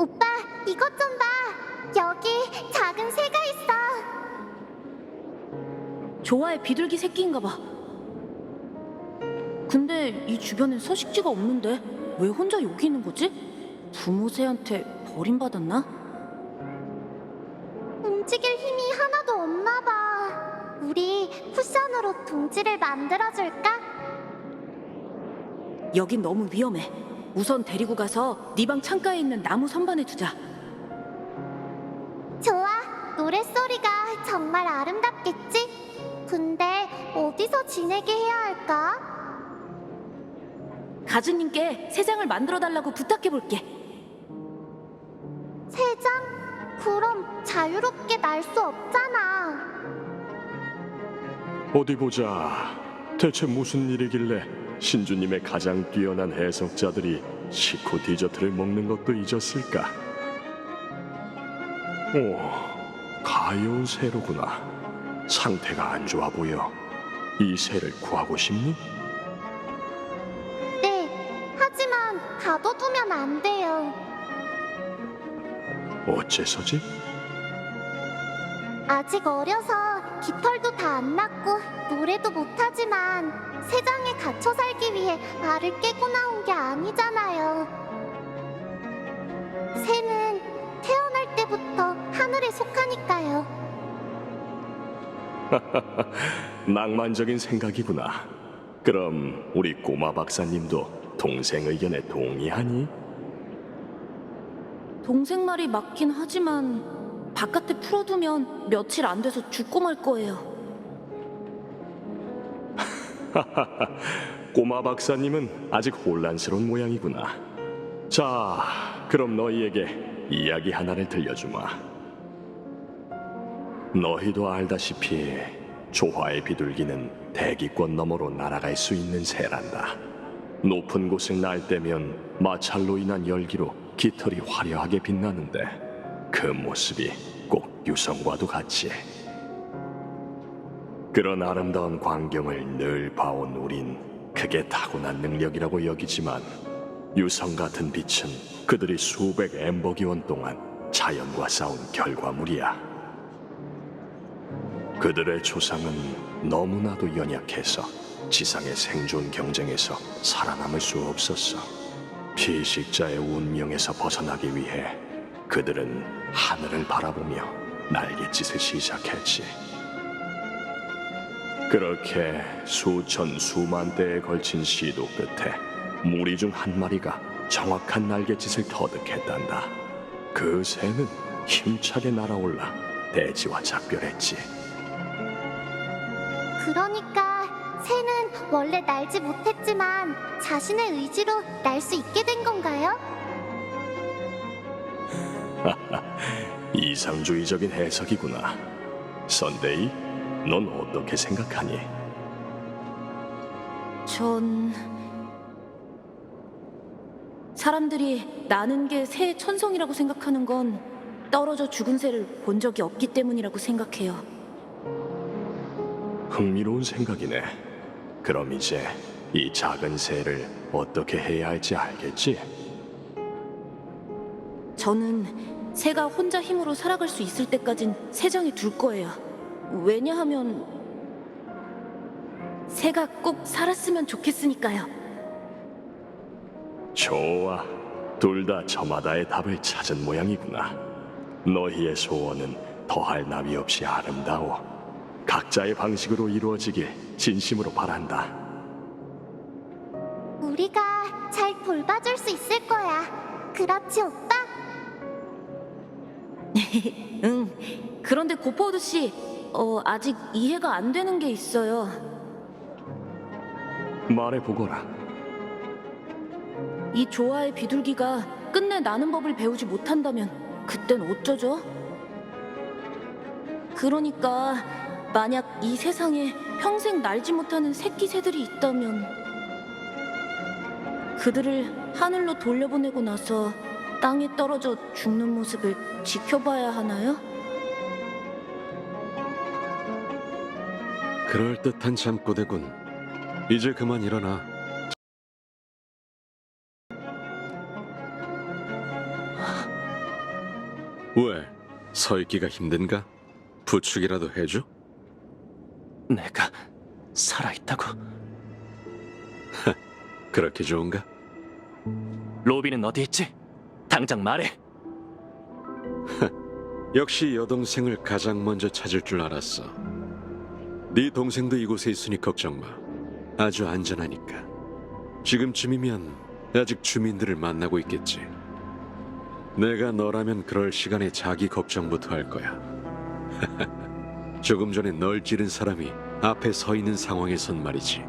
오빠, 이것 좀 봐. 여기 작은 새가 있어. 조아의 비둘기 새끼인가 봐. 근데 이 주변엔 서식지가 없는데 왜 혼자 여기 있는 거지? 부모 새한테 버림받았나? 움직일 힘이 하나도 없나 봐. 우리 쿠션으로 둥지를 만들어줄까? 여긴 너무 위험해. 우선 데리고 가서 네 방 창가에 있는 나무 선반에 두자. 좋아. 노랫소리가 정말 아름답겠지? 근데 어디서 지내게 해야 할까? 가즈님께 새장을 만들어 달라고 부탁해 볼게. 세장? 그럼 자유롭게 날 수 없잖아. 어디 보자. 대체 무슨 일이길래 신주님의 가장 뛰어난 해석자들이 식후 디저트를 먹는 것도 잊었을까? 오, 가여운 새로구나. 상태가 안 좋아 보여. 이 새를 구하고 싶니? 네. 하지만 가둬두면 안 돼요. 어째서지? 아직 어려서 깃털도 다 안 났고 노래도 못하지만 세상에 갇혀 살기 위해 알을 깨고 나온 게 아니잖아요. 새는 태어날 때부터 하늘에 속하니까요. 낭만적인 생각이구나. 그럼 우리 꼬마 박사님도 동생 의견에 동의하니? 동생 말이 맞긴 하지만 바깥에 풀어두면 며칠 안 돼서 죽고 말 거예요. 꼬마 박사님은 아직 혼란스러운 모양이구나. 자, 그럼 너희에게 이야기 하나를 들려주마. 너희도 알다시피 조화의 비둘기는 대기권 너머로 날아갈 수 있는 새란다. 높은 곳을 날 때면 마찰로 인한 열기로 깃털이 화려하게 빛나는데 그 모습이 꼭 유성과도 같이. 그런 아름다운 광경을 늘 봐온 우린 그게 타고난 능력이라고 여기지만 유성 같은 빛은 그들이 수백 엠버 기원 동안 자연과 싸운 결과물이야. 그들의 조상은 너무나도 연약해서 지상의 생존 경쟁에서 살아남을 수 없었어. 피식자의 운명에서 벗어나기 위해 그들은 하늘을 바라보며 날갯짓을 시작했지. 그렇게 수천 수만 대에 걸친 시도 끝에 무리 중 한 마리가 정확한 날갯짓을 터득했단다. 그 새는 힘차게 날아올라 대지와 작별했지. 그러니까 새는 원래 날지 못했지만 자신의 의지로 날 수 있게 된 건가요? 이상주의적인 해석이구나. 선데이, 넌 어떻게 생각하니? 전 사람들이 나는 게 새의 천성이라고 생각하는 건 떨어져 죽은 새를 본 적이 없기 때문이라고 생각해요. 흥미로운 생각이네. 그럼 이제 이 작은 새를 어떻게 해야 할지 알겠지? 저는 새가 혼자 힘으로 살아갈 수 있을 때까진 새장에 둘 거예요. 왜냐하면 새가 꼭 살았으면 좋겠으니까요. 좋아. 둘 다 저마다의 답을 찾은 모양이구나. 너희의 소원은 더할 나위 없이 아름다워. 각자의 방식으로 이루어지길 진심으로 바란다. 우리가 잘 돌봐줄 수 있을 거야. 그렇지, 오빠? 응. 그런데 고포우드 씨, 어, 아직 이해가 안 되는 게 있어요. 말해보거라. 이 조화의 비둘기가 끝내 나는 법을 배우지 못한다면 그땐 어쩌죠? 그러니까 만약 이 세상에 평생 날지 못하는 새끼 새들이 있다면 그들을 하늘로 돌려보내고 나서 땅에 떨어져 죽는 모습을 지켜봐야 하나요? 그럴듯한 잠꼬대군. 이제 그만 일어나. 왜? 서 있기가 힘든가? 부축이라도 해줘? 내가 살아있다고. 그렇게 좋은가? 로비는 어디 있지? 당장 말해. 역시 여동생을 가장 먼저 찾을 줄 알았어. 네 동생도 이곳에 있으니 걱정 마. 아주 안전하니까. 지금쯤이면 아직 주민들을 만나고 있겠지. 내가 너라면 그럴 시간에 자기 걱정부터 할 거야. 조금 전에 널 찌른 사람이 앞에 서 있는 상황에선 말이지.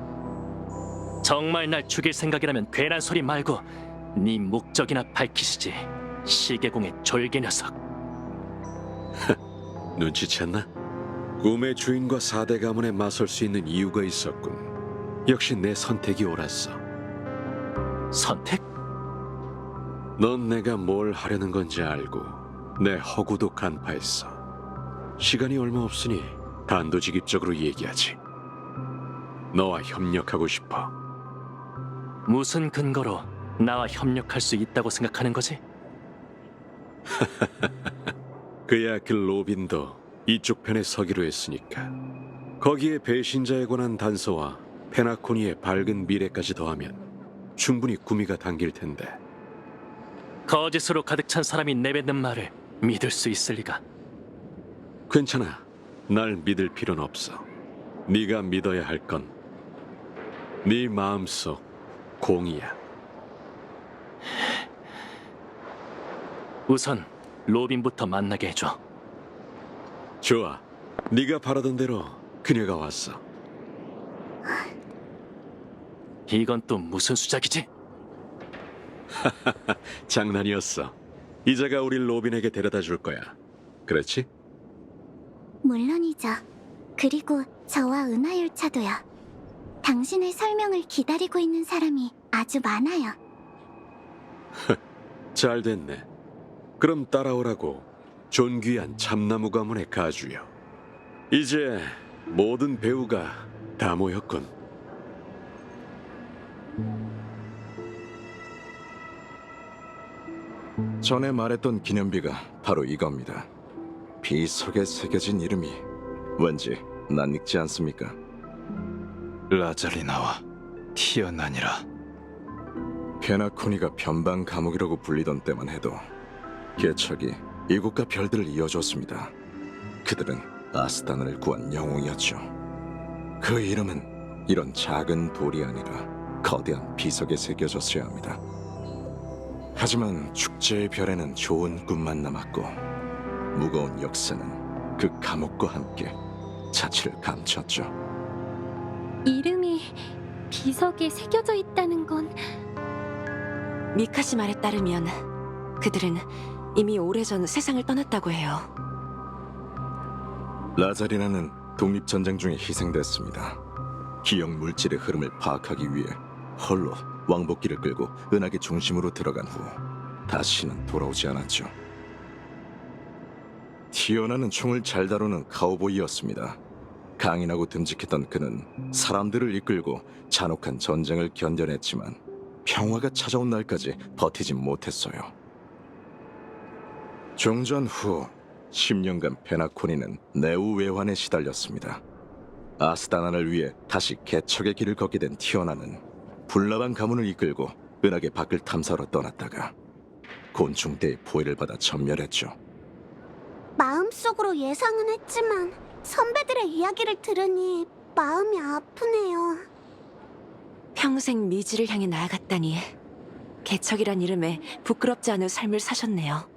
정말 날 죽일 생각이라면 괜한 소리 말고 네 목적이나 밝히시지. 시계공의 졸개 녀석. 눈치챘나? 꿈의 주인과 사대 가문에 맞설 수 있는 이유가 있었군. 역시 내 선택이 옳았어. 선택? 넌 내가 뭘 하려는 건지 알고 내 허구도 간파했어. 시간이 얼마 없으니 단도직입적으로 얘기하지. 너와 협력하고 싶어. 무슨 근거로 나와 협력할 수 있다고 생각하는 거지? 그야 그 로빈도 이쪽 편에 서기로 했으니까. 거기에 배신자에 관한 단서와 페나코니의 밝은 미래까지 더하면 충분히 구미가 당길 텐데. 거짓으로 가득 찬 사람이 내뱉는 말을 믿을 수 있을 리가. 괜찮아. 날 믿을 필요는 없어. 네가 믿어야 할 건 네 마음속 공이야. 우선 로빈부터 만나게 해줘. 좋아. 네가 바라던 대로 그녀가 왔어. 이건 또 무슨 수작이지? 장난이었어. 이자가 우리 로빈에게 데려다 줄 거야. 그렇지? 물론이죠. 그리고 저와 은하열차도요. 당신의 설명을 기다리고 있는 사람이 아주 많아요. 잘 됐네. 그럼 따라오라고. 존귀한 참나무 가문의 가주요. 이제 모든 배우가 다 모였군. 전에 말했던 기념비가 바로 이겁니다. 비석에 새겨진 이름이 왠지 낯익지 않습니까? 라자리나와 티어난이라 페나코니가 변방 감옥이라고 불리던 때만 해도 개척이 이곳과 별들을 이어줬습니다. 그들은 아스타나를 구한 영웅이었죠. 그 이름은 이런 작은 돌이 아니라 거대한 비석에 새겨졌어야 합니다. 하지만 축제의 별에는 좋은 꿈만 남았고 무거운 역사는 그 감옥과 함께 자취를 감췄죠. 이름이 비석에 새겨져 있다는 건 미카시 말에 따르면 그들은 이미 오래전 세상을 떠났다고 해요. 라자리나는 독립전쟁 중에 희생됐습니다. 기억 물질의 흐름을 파악하기 위해 홀로 왕복기를 끌고 은하계 중심으로 들어간 후 다시는 돌아오지 않았죠. 티어나는 총을 잘 다루는 카우보이였습니다. 강인하고 듬직했던 그는 사람들을 이끌고 잔혹한 전쟁을 견뎌냈지만 평화가 찾아온 날까지 버티진 못했어요. 종전 후 10년간 페나코니는 내우 외환에 시달렸습니다. 아스타나를 위해 다시 개척의 길을 걷게 된 티어나는 불나방 가문을 이끌고 은하계 밖을 탐사로 떠났다가 곤충대의 포위를 받아 전멸했죠. 마음속으로 예상은 했지만 선배들의 이야기를 들으니 마음이 아프네요. 평생 미지를 향해 나아갔다니 개척이란 이름에 부끄럽지 않은 삶을 사셨네요.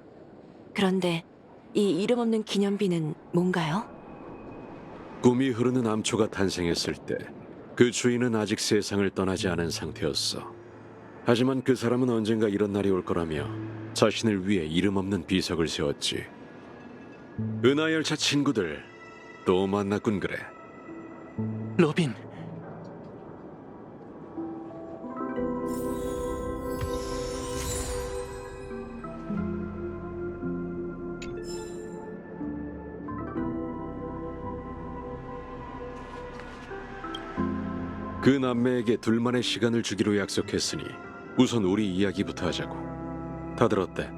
그런데 이 이름 없는 기념비는 뭔가요? 꿈이 흐르는 암초가 탄생했을 때 그 주인은 아직 세상을 떠나지 않은 상태였어. 하지만 그 사람은 언젠가 이런 날이 올 거라며 자신을 위해 이름 없는 비석을 세웠지. 은하열차 친구들 또 만났군 그래. 로빈, 그 남매에게 둘만의 시간을 주기로 약속했으니 우선 우리 이야기부터 하자고. 다들 어때?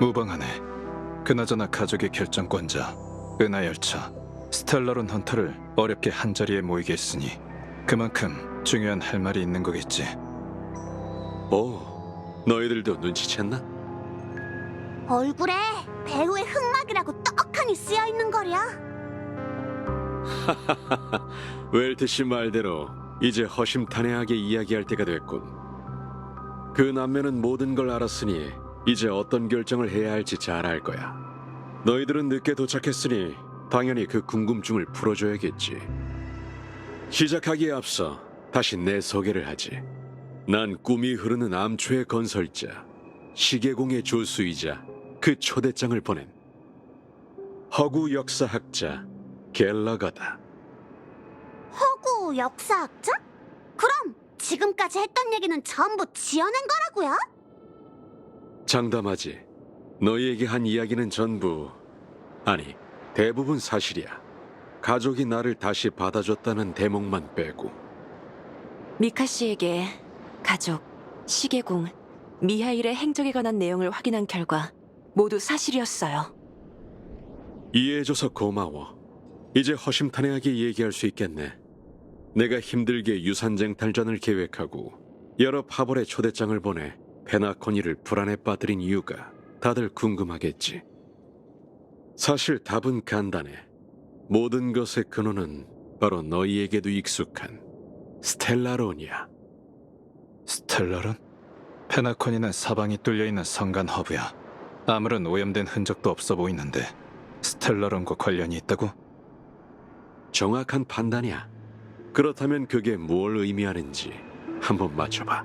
무방하네 그나저나 가족의 결정권자 은하 열차 스텔라론 헌터를 어렵게 한 자리에 모이게 했으니 그만큼 중요한 할 말이 있는 거겠지. 오, 너희들도 눈치챘나? 얼굴에 배우의 흑막이라고 떡하니 쓰여 있는 거려. 웰트 씨 말대로 이제 허심탄회하게 이야기할 때가 됐군. 그 남매는 모든 걸 알았으니 이제 어떤 결정을 해야 할지 잘 알 거야. 너희들은 늦게 도착했으니 당연히 그 궁금증을 풀어줘야겠지. 시작하기에 앞서 다시 내 소개를 하지. 난 꿈이 흐르는 암초의 건설자, 시계공의 조수이자 그 초대장을 보낸 허구 역사학자 갤러거다. 허구 역사학자? 그럼 지금까지 했던 얘기는 전부 지어낸 거라고요? 장담하지. 너희에게 한 이야기는 전부 아니 대부분 사실이야. 가족이 나를 다시 받아줬다는 대목만 빼고 미카 씨에게 가족, 시계공, 미하일의 행적에 관한 내용을 확인한 결과 모두 사실이었어요. 이해해줘서 고마워. 이제 허심탄회하게 얘기할 수 있겠네. 내가 힘들게 유산쟁 탈전을 계획하고 여러 파벌의 초대장을 보내 페나코니를 불안에 빠뜨린 이유가 다들 궁금하겠지. 사실 답은 간단해. 모든 것의 근원은 바로 너희에게도 익숙한 스텔라론이야. 스텔라론? 페나코니는 사방이 뚫려 있는 성간 허브야. 아무런 오염된 흔적도 없어 보이는데 스텔라론과 관련이 있다고? 정확한 판단이야. 그렇다면 그게 뭘 의미하는지 한번 맞춰봐.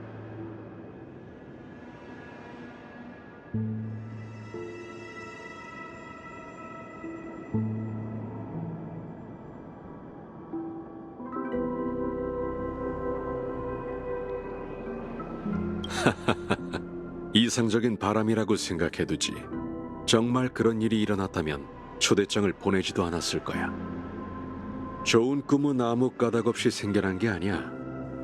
이상적인 바람이라고 생각해두지. 정말 그런 일이 일어났다면 초대장을 보내지도 않았을 거야. 좋은 꿈은 아무 까닭 없이 생겨난 게 아니야.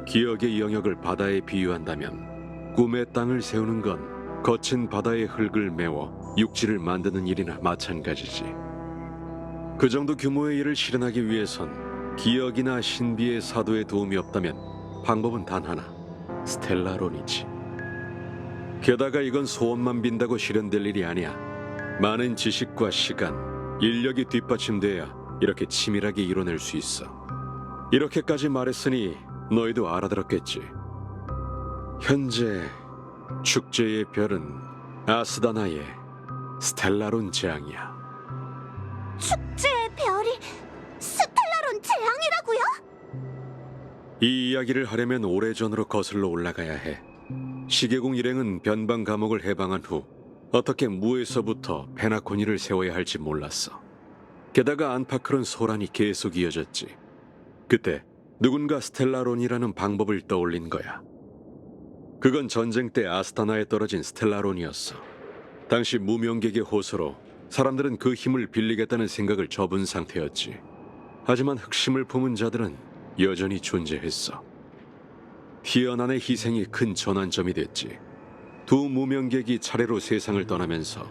기억의 영역을 바다에 비유한다면 꿈의 땅을 세우는 건 거친 바다의 흙을 메워 육지를 만드는 일이나 마찬가지지. 그 정도 규모의 일을 실현하기 위해선 기억이나 신비의 사도의 도움이 없다면 방법은 단 하나, 스텔라론이지. 게다가 이건 소원만 빈다고 실현될 일이 아니야. 많은 지식과 시간, 인력이 뒷받침돼야 이렇게 치밀하게 이뤄낼 수 있어. 이렇게까지 말했으니 너희도 알아들었겠지. 현재 축제의 별은 아스다나의 스텔라론 재앙이야. 축제의 별이 스텔라론 재앙이라고요? 이 이야기를 하려면 오래전으로 거슬러 올라가야 해. 시계공 일행은 변방 감옥을 해방한 후 어떻게 무에서부터 페나코니를 세워야 할지 몰랐어. 게다가 안파크론 소란이 계속 이어졌지. 그때 누군가 스텔라론이라는 방법을 떠올린 거야. 그건 전쟁 때 아스타나에 떨어진 스텔라론이었어. 당시 무명객의 호소로 사람들은 그 힘을 빌리겠다는 생각을 접은 상태였지. 하지만 흑심을 품은 자들은 여전히 존재했어. 티어난의 희생이 큰 전환점이 됐지. 두 무명객이 차례로 세상을 떠나면서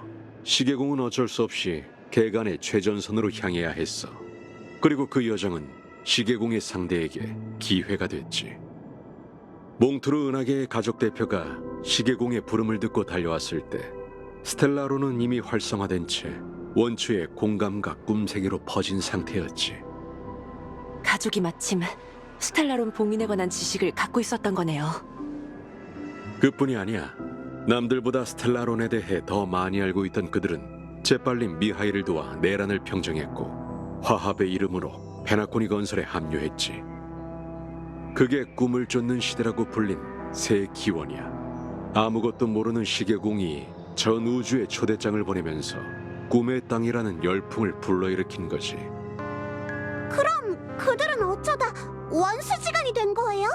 시계공은 어쩔 수 없이 개간의 최전선으로 향해야 했어. 그리고 그 여정은 시계공의 상대에게 기회가 됐지. 몽투르 은하계의 가족 대표가 시계공의 부름을 듣고 달려왔을 때 스텔라로는 이미 활성화된 채 원추의 공감과 꿈 세계로 퍼진 상태였지. 가족이 마침 스텔라론 봉인에 관한 지식을 갖고 있었던 거네요. 그뿐이 아니야. 남들보다 스텔라론에 대해 더 많이 알고 있던 그들은 재빨리 미하일을 도와 내란을 평정했고 화합의 이름으로 페나코니 건설에 합류했지. 그게 꿈을 쫓는 시대라고 불린 새 기원이야. 아무것도 모르는 시계공이 전 우주에 초대장을 보내면서 꿈의 땅이라는 열풍을 불러일으킨 거지. 그럼 그들은 어쩌다 원수지간이 된 거예요?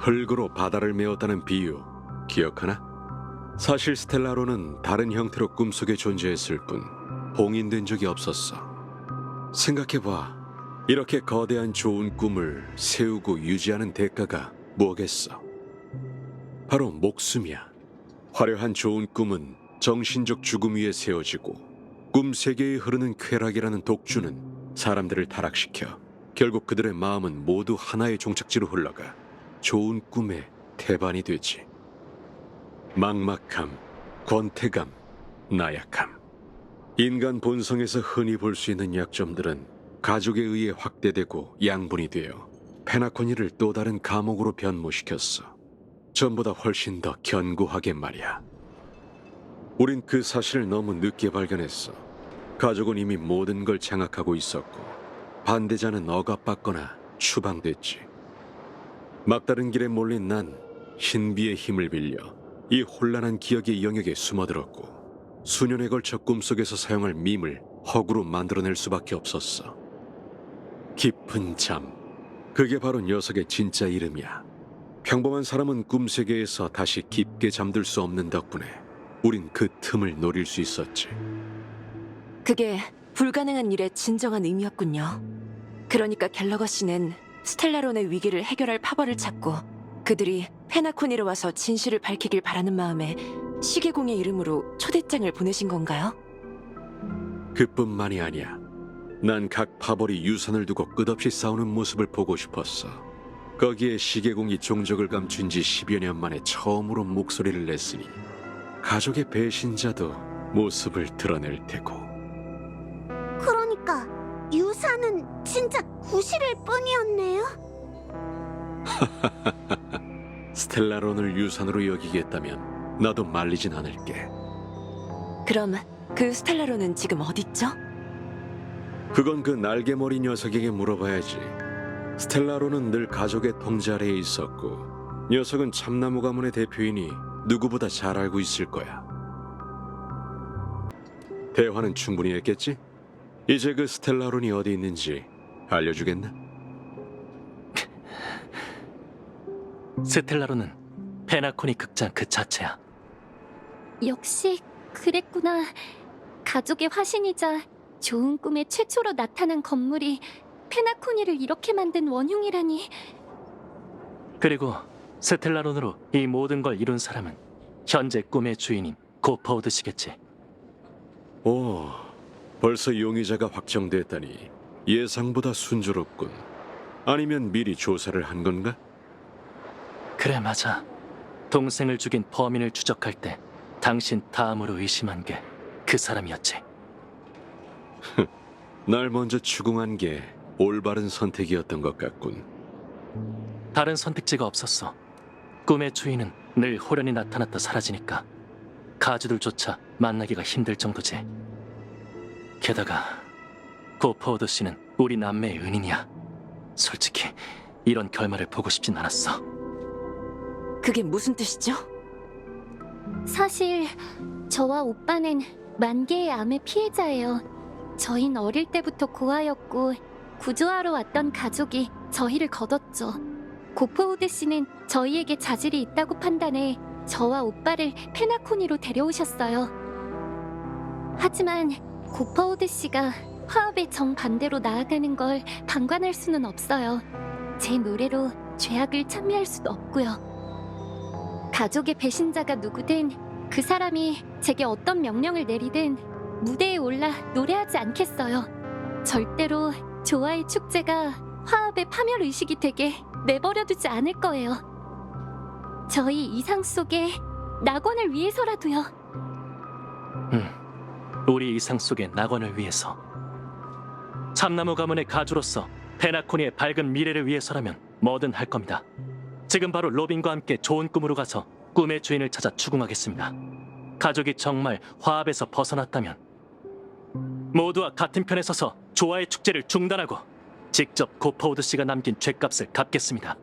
흙으로 바다를 메웠다는 비유 기억하나? 사실 스텔라로는 다른 형태로 꿈속에 존재했을 뿐 봉인된 적이 없었어. 생각해봐. 이렇게 거대한 좋은 꿈을 세우고 유지하는 대가가 뭐겠어? 바로 목숨이야. 화려한 좋은 꿈은 정신적 죽음 위에 세워지고 꿈 세계에 흐르는 쾌락이라는 독주는 사람들을 타락시켜 결국 그들의 마음은 모두 하나의 종착지로 흘러가 좋은 꿈의 태반이 되지. 막막함, 권태감, 나약함. 인간 본성에서 흔히 볼 수 있는 약점들은 가족에 의해 확대되고 양분이 되어 페나코니를 또 다른 감옥으로 변모시켰어. 전보다 훨씬 더 견고하게 말이야. 우린 그 사실을 너무 늦게 발견했어. 가족은 이미 모든 걸 장악하고 있었고 반대자는 억압받거나 추방됐지. 막다른 길에 몰린 난 신비의 힘을 빌려 이 혼란한 기억의 영역에 숨어들었고 수년에 걸쳐 꿈속에서 사용할 밈을 허구로 만들어낼 수밖에 없었어. 깊은 잠. 그게 바로 녀석의 진짜 이름이야. 평범한 사람은 꿈 세계에서 다시 깊게 잠들 수 없는 덕분에 우린 그 틈을 노릴 수 있었지. 그게 불가능한 일의 진정한 의미였군요. 그러니까 갤러거 씨는 스텔라론의 위기를 해결할 파벌을 찾고 그들이 페나코니로 와서 진실을 밝히길 바라는 마음에 시계공의 이름으로 초대장을 보내신 건가요? 그뿐만이 아니야. 난 각 파벌이 유산을 두고 끝없이 싸우는 모습을 보고 싶었어. 거기에 시계공이 종적을 감춘 지 10여 년 만에 처음으로 목소리를 냈으니 가족의 배신자도 모습을 드러낼 테고. 그러니까 유사는 진짜 구실일 뿐이었네요. 스텔라론을 유산으로 여기겠다면 나도 말리진 않을게. 그럼 그 스텔라론은 지금 어딨죠? 그건 그 날개머리 녀석에게 물어봐야지. 스텔라로는 늘 가족의 통제 아래에 있었고 녀석은 참나무 가문의 대표이니 누구보다 잘 알고 있을 거야. 대화는 충분히 했겠지? 이제 그 스텔라론이 어디 있는지 알려주겠나? 스텔라로는 페나코니 극장 그 자체야. 역시 그랬구나. 가족의 화신이자 좋은 꿈의 최초로 나타난 건물이 페나코니를 이렇게 만든 원흉이라니. 그리고 스텔라론으로 이 모든 걸 이룬 사람은 현재 꿈의 주인인 고퍼우드시겠지. 오, 벌써 용의자가 확정됐다니 예상보다 순조롭군. 아니면 미리 조사를 한 건가? 그래 맞아. 동생을 죽인 범인을 추적할 때 당신 다음으로 의심한 게 그 사람이었지. 날 먼저 추궁한 게 올바른 선택이었던 것 같군. 다른 선택지가 없었어. 꿈의 주인은 늘 호련히 나타났다 사라지니까 가주들조차 만나기가 힘들 정도지. 게다가 고퍼우드 씨는 우리 남매의 은인이야. 솔직히 이런 결말을 보고 싶진 않았어. 그게 무슨 뜻이죠? 사실 저와 오빠는 만개의 암의 피해자예요. 저흰 어릴 때부터 고아였고 구조하러 왔던 가족이 저희를 거뒀죠. 고포우드 씨는 저희에게 자질이 있다고 판단해 저와 오빠를 페나코니로 데려오셨어요. 하지만 고퍼우드 씨가 화합의 정반대로 나아가는 걸 방관할 수는 없어요. 제 노래로 죄악을 참여할 수도 없고요. 가족의 배신자가 누구든 그 사람이 제게 어떤 명령을 내리든 무대에 올라 노래하지 않겠어요. 절대로 조화의 축제가 화합의 파멸 의식이 되게 내버려두지 않을 거예요. 저희 이상 속에 낙원을 위해서라도요. 음, 우리 이상 속의 낙원을 위해서 참나무 가문의 가주로서 페나코니의 밝은 미래를 위해서라면 뭐든 할 겁니다. 지금 바로 로빈과 함께 좋은 꿈으로 가서 꿈의 주인을 찾아 추궁하겠습니다. 가족이 정말 화합에서 벗어났다면 모두와 같은 편에 서서 조화의 축제를 중단하고 직접 고퍼우드 씨가 남긴 죄값을 갚겠습니다.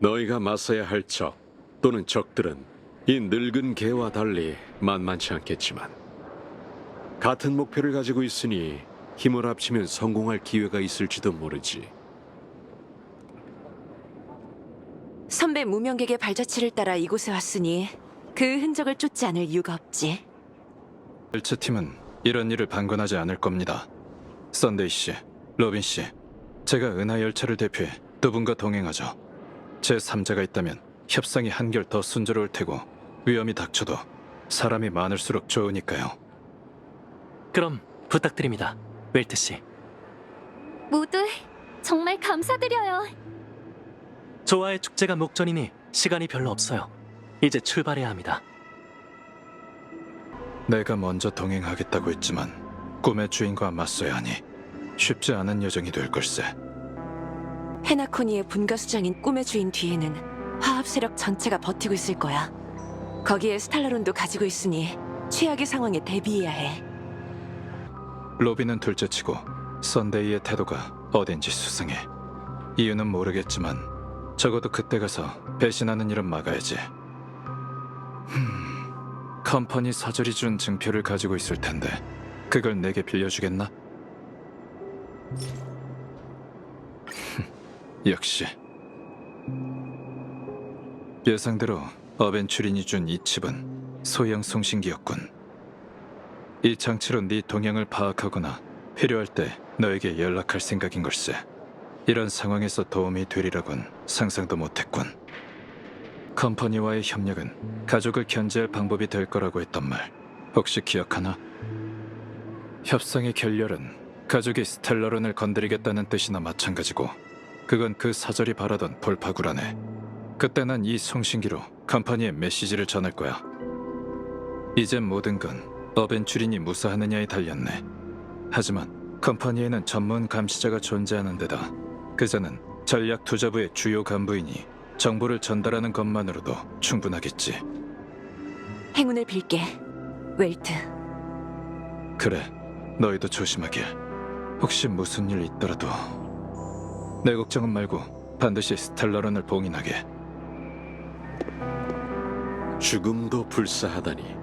너희가 맞서야 할 적 또는 적들은 이 늙은 개와 달리 만만치 않겠지만 같은 목표를 가지고 있으니 힘을 합치면 성공할 기회가 있을지도 모르지. 선배 무명객의 발자취를 따라 이곳에 왔으니 그 흔적을 쫓지 않을 이유가 없지. 열차팀은 이런 일을 방관하지 않을 겁니다. 썬데이 씨, 로빈 씨, 제가 은하 열차를 대표해 두 분과 동행하죠. 제 3자가 있다면 협상이 한결 더 순조로울 테고 위험이 닥쳐도 사람이 많을수록 좋으니까요. 그럼 부탁드립니다, 웰트 씨. 모두 정말 감사드려요. 조화의 축제가 목전이니 시간이 별로 없어요. 이제 출발해야 합니다. 내가 먼저 동행하겠다고 했지만 꿈의 주인과 맞서야 하니 쉽지 않은 여정이 될 걸세. 페나코니의 분가 수장인 꿈의 주인 뒤에는 화합 세력 전체가 버티고 있을 거야. 거기에 스탈라론도 가지고 있으니 최악의 상황에 대비해야 해. 로비는 둘째치고 썬데이의 태도가 어딘지 수상해. 이유는 모르겠지만 적어도 그때 가서 배신하는 일은 막아야지. 흠, 컴퍼니 사절이 준 증표를 가지고 있을 텐데 그걸 내게 빌려주겠나? 흠, 역시 예상대로 어벤츄린이 준 이 칩은 소형 송신기였군. 이 장치로 네 동향을 파악하거나 필요할 때 너에게 연락할 생각인 걸세. 이런 상황에서 도움이 되리라곤 상상도 못했군. 컴퍼니와의 협력은 가족을 견제할 방법이 될 거라고 했던 말 혹시 기억하나? 협상의 결렬은 가족이 스텔라론을 건드리겠다는 뜻이나 마찬가지고 그건 그 사절이 바라던 돌파구라네. 그때 난 이 송신기로 컴퍼니에 메시지를 전할 거야. 이젠 모든 건 어벤츄린이 무사하느냐에 달렸네. 하지만 컴퍼니에는 전문 감시자가 존재하는 데다 그자는 전략 투자부의 주요 간부이니 정보를 전달하는 것만으로도 충분하겠지. 행운을 빌게, 웰트. 그래, 너희도 조심하길. 혹시 무슨 일 있더라도 내 걱정은 말고 반드시 스텔라론을 봉인하게. 죽음도 불사하다니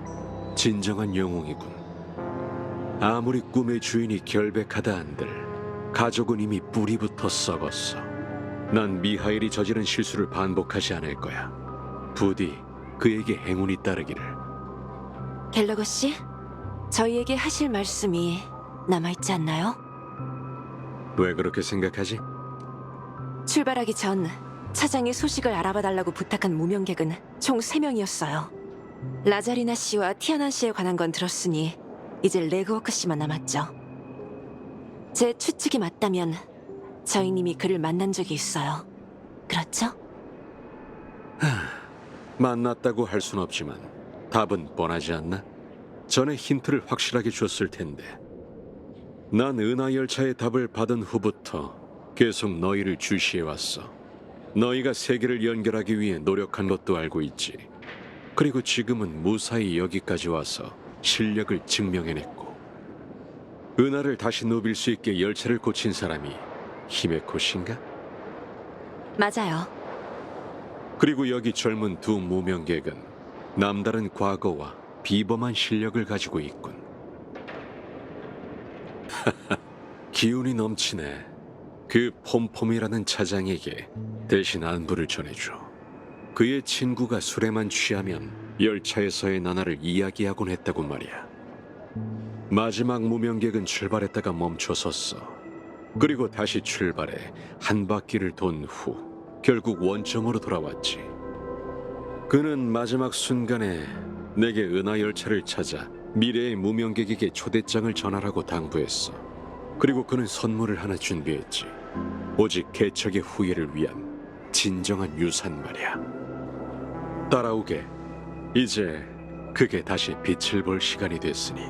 진정한 영웅이군. 아무리 꿈의 주인이 결백하다 한들 가족은 이미 뿌리부터 썩었어. 난 미하일이 저지른 실수를 반복하지 않을 거야. 부디 그에게 행운이 따르기를. 갤러거 씨, 저희에게 하실 말씀이 남아있지 않나요? 왜 그렇게 생각하지? 출발하기 전 차장의 소식을 알아봐달라고 부탁한 무명객은 총 3명이었어요. 라자리나 씨와 티아난 씨에 관한 건 들었으니 이제 레그워크 씨만 남았죠. 제 추측이 맞다면 저희님이 그를 만난 적이 있어요. 그렇죠? 만났다고 할 순 없지만 답은 뻔하지 않나? 전에 힌트를 확실하게 줬을 텐데. 난 은하 열차의 답을 받은 후부터 계속 너희를 주시해 왔어. 너희가 세계를 연결하기 위해 노력한 것도 알고 있지. 그리고 지금은 무사히 여기까지 와서 실력을 증명해냈고. 은하를 다시 누빌 수 있게 열차를 고친 사람이 히메코 신가? 맞아요. 그리고 여기 젊은 두 무명객은 남다른 과거와 비범한 실력을 가지고 있군. 기운이 넘치네. 그 폼폼이라는 차장에게 대신 안부를 전해줘. 그의 친구가 술에만 취하면 열차에서의 나날을 이야기하곤 했다고 말이야. 마지막 무명객은 출발했다가 멈춰섰어. 그리고 다시 출발해 한 바퀴를 돈 후 결국 원점으로 돌아왔지. 그는 마지막 순간에 내게 은하 열차를 찾아 미래의 무명객에게 초대장을 전하라고 당부했어. 그리고 그는 선물을 하나 준비했지. 오직 개척의 후예를 위한 진정한 유산 말이야. 따라오게. 이제 그게 다시 빛을 볼 시간이 됐으니.